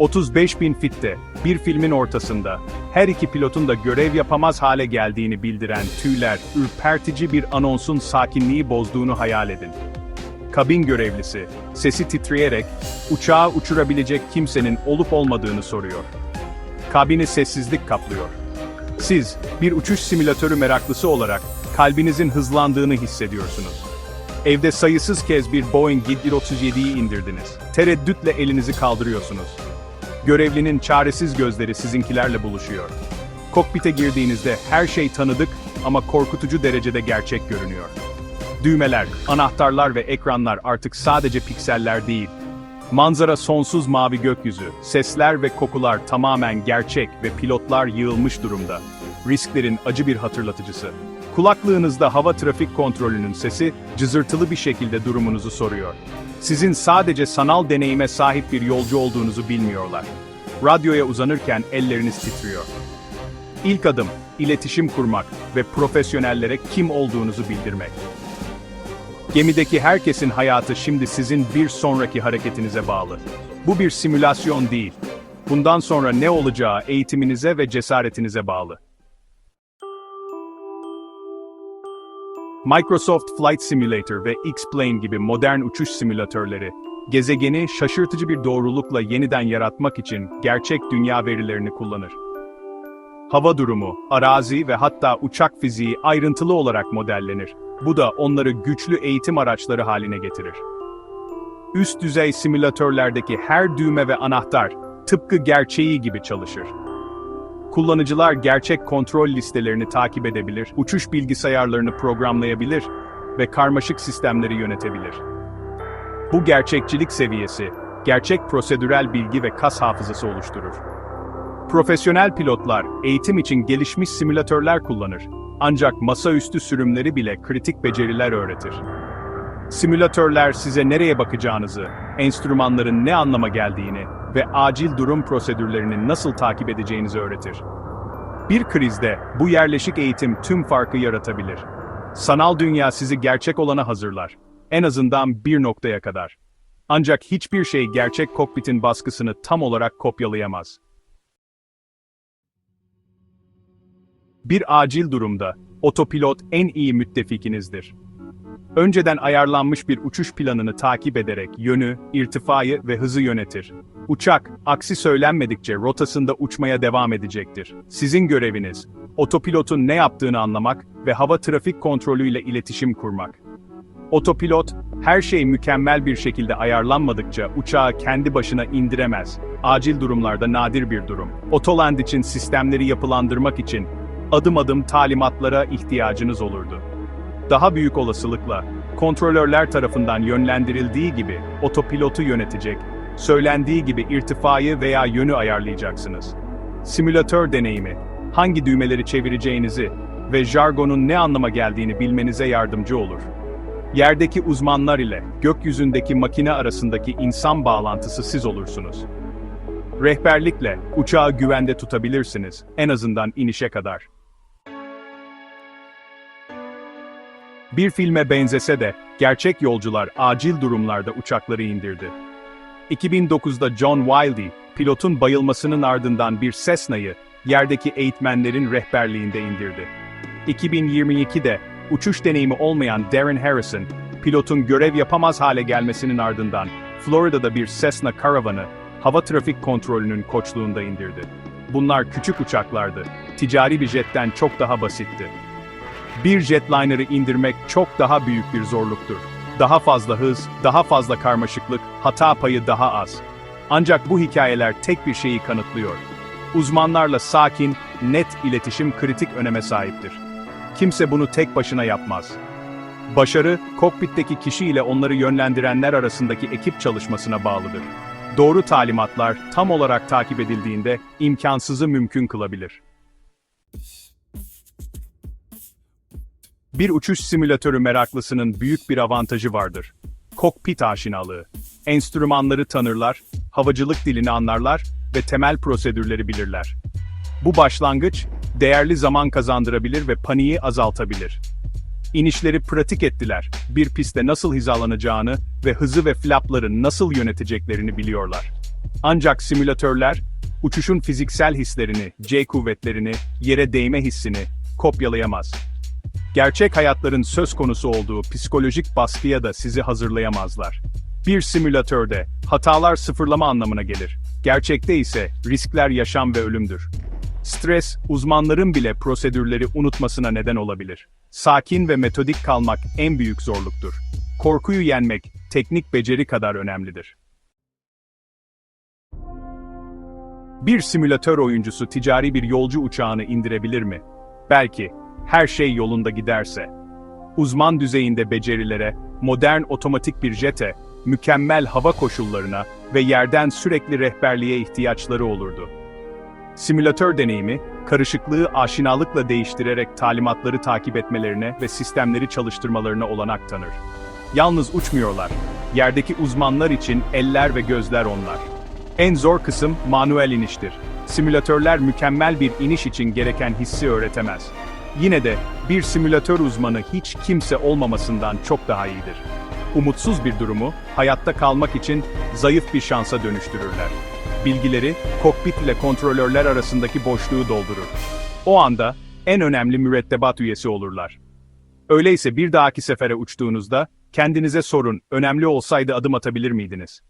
35 bin fitte, bir filmin ortasında, her iki pilotun da görev yapamaz hale geldiğini bildiren tüyler, ürpertici bir anonsun sakinliği bozduğunu hayal edin. Kabin görevlisi, sesi titreyerek, uçağı uçurabilecek kimsenin olup olmadığını soruyor. Kabini sessizlik kaplıyor. Siz, bir uçuş simülatörü meraklısı olarak, kalbinizin hızlandığını hissediyorsunuz. Evde sayısız kez bir Boeing 737'yi indirdiniz. Tereddütle elinizi kaldırıyorsunuz. Görevlinin çaresiz gözleri sizinkilerle buluşuyor. Kokpite girdiğinizde her şey tanıdık ama korkutucu derecede gerçek görünüyor. Düğmeler, anahtarlar ve ekranlar artık sadece pikseller değil. Manzara sonsuz mavi gökyüzü, sesler ve kokular tamamen gerçek ve pilotlar yığılmış durumda. Risklerin acı bir hatırlatıcısı. Kulaklığınızda hava trafik kontrolünün sesi, cızırtılı bir şekilde durumunuzu soruyor. Sizin sadece sanal deneyime sahip bir yolcu olduğunuzu bilmiyorlar. Radyoya uzanırken elleriniz titriyor. İlk adım, iletişim kurmak ve profesyonellere kim olduğunuzu bildirmek. Gemideki herkesin hayatı şimdi sizin bir sonraki hareketinize bağlı. Bu bir simülasyon değil. Bundan sonra ne olacağı eğitiminize ve cesaretinize bağlı. Microsoft Flight Simulator ve X-Plane gibi modern uçuş simülatörleri, gezegeni şaşırtıcı bir doğrulukla yeniden yaratmak için gerçek dünya verilerini kullanır. Hava durumu, arazi ve hatta uçak fiziği ayrıntılı olarak modellenir. Bu da onları güçlü eğitim araçları haline getirir. Üst düzey simülatörlerdeki her düğme ve anahtar, tıpkı gerçeği gibi çalışır. Kullanıcılar gerçek kontrol listelerini takip edebilir, uçuş bilgisayarlarını programlayabilir ve karmaşık sistemleri yönetebilir. Bu gerçekçilik seviyesi, gerçek prosedürel bilgi ve kas hafızası oluşturur. Profesyonel pilotlar, eğitim için gelişmiş simülatörler kullanır. Ancak masaüstü sürümleri bile kritik beceriler öğretir. Simülatörler size nereye bakacağınızı, enstrümanların ne anlama geldiğini ve acil durum prosedürlerini nasıl takip edeceğinizi öğretir. Bir krizde bu yerleşik eğitim tüm farkı yaratabilir. Sanal dünya sizi gerçek olana hazırlar. En azından bir noktaya kadar. Ancak hiçbir şey gerçek kokpitin baskısını tam olarak kopyalayamaz. Bir acil durumda, otopilot en iyi müttefikinizdir. Önceden ayarlanmış bir uçuş planını takip ederek yönü, irtifayı ve hızı yönetir. Uçak, aksi söylenmedikçe rotasında uçmaya devam edecektir. Sizin göreviniz, otopilotun ne yaptığını anlamak ve hava trafik kontrolüyle iletişim kurmak. Otopilot, her şey mükemmel bir şekilde ayarlanmadıkça uçağı kendi başına indiremez. Acil durumlarda nadir bir durum. Otoland için sistemleri yapılandırmak için adım adım talimatlara ihtiyacınız olurdu. Daha büyük olasılıkla, kontrolörler tarafından yönlendirildiği gibi otopilotu yönetecek, söylendiği gibi irtifayı veya yönü ayarlayacaksınız. Simülatör deneyimi, hangi düğmeleri çevireceğinizi ve jargonun ne anlama geldiğini bilmenize yardımcı olur. Yerdeki uzmanlar ile gökyüzündeki makine arasındaki insan bağlantısı siz olursunuz. Rehberlikle uçağı güvende tutabilirsiniz, en azından inişe kadar. Bir filme benzese de, gerçek yolcular acil durumlarda uçakları indirdi. 2009'da John Wiley, pilotun bayılmasının ardından bir Cessna'yı, yerdeki eğitmenlerin rehberliğinde indirdi. 2022'de, uçuş deneyimi olmayan Darren Harrison, pilotun görev yapamaz hale gelmesinin ardından, Florida'da bir Cessna karavanı, hava trafik kontrolünün koçluğunda indirdi. Bunlar küçük uçaklardı, ticari bir jetten çok daha basitti. Bir jetliner'ı indirmek çok daha büyük bir zorluktur. Daha fazla hız, daha fazla karmaşıklık, hata payı daha az. Ancak bu hikayeler tek bir şeyi kanıtlıyor. Uzmanlarla sakin, net iletişim kritik öneme sahiptir. Kimse bunu tek başına yapmaz. Başarı, kokpitteki kişi ile onları yönlendirenler arasındaki ekip çalışmasına bağlıdır. Doğru talimatlar tam olarak takip edildiğinde imkansızı mümkün kılabilir. Bir uçuş simülatörü meraklısının büyük bir avantajı vardır. Kokpit aşinalığı. Enstrümanları tanırlar, havacılık dilini anlarlar ve temel prosedürleri bilirler. Bu başlangıç, değerli zaman kazandırabilir ve paniği azaltabilir. İnişleri pratik ettiler, bir pistte nasıl hizalanacağını ve hızı ve flapları nasıl yöneteceklerini biliyorlar. Ancak simülatörler, uçuşun fiziksel hislerini, C kuvvetlerini, yere değme hissini kopyalayamaz. Gerçek hayatların söz konusu olduğu psikolojik baskıya da sizi hazırlayamazlar. Bir simülatörde hatalar sıfırlama anlamına gelir. Gerçekte ise riskler yaşam ve ölümdür. Stres, uzmanların bile prosedürleri unutmasına neden olabilir. Sakin ve metodik kalmak en büyük zorluktur. Korkuyu yenmek, teknik beceri kadar önemlidir. Bir simülatör oyuncusu ticari bir yolcu uçağını indirebilir mi? Belki, her şey yolunda giderse. Uzman düzeyinde becerilere, modern otomatik bir jete, mükemmel hava koşullarına ve yerden sürekli rehberliğe ihtiyaçları olurdu. Simülatör deneyimi, karışıklığı aşinalıkla değiştirerek talimatları takip etmelerine ve sistemleri çalıştırmalarına olanak tanır. Yalnız uçmuyorlar. Yerdeki uzmanlar için eller ve gözler onlar. En zor kısım manuel iniştir. Simülatörler mükemmel bir iniş için gereken hissi öğretemez. Yine de bir simülatör uzmanı hiç kimse olmamasından çok daha iyidir. Umutsuz bir durumu hayatta kalmak için zayıf bir şansa dönüştürürler. Bilgileri kokpit ile kontrolörler arasındaki boşluğu doldurur. O anda en önemli mürettebat üyesi olurlar. Öyleyse bir dahaki sefere uçtuğunuzda kendinize sorun, önemli olsaydı adım atabilir miydiniz?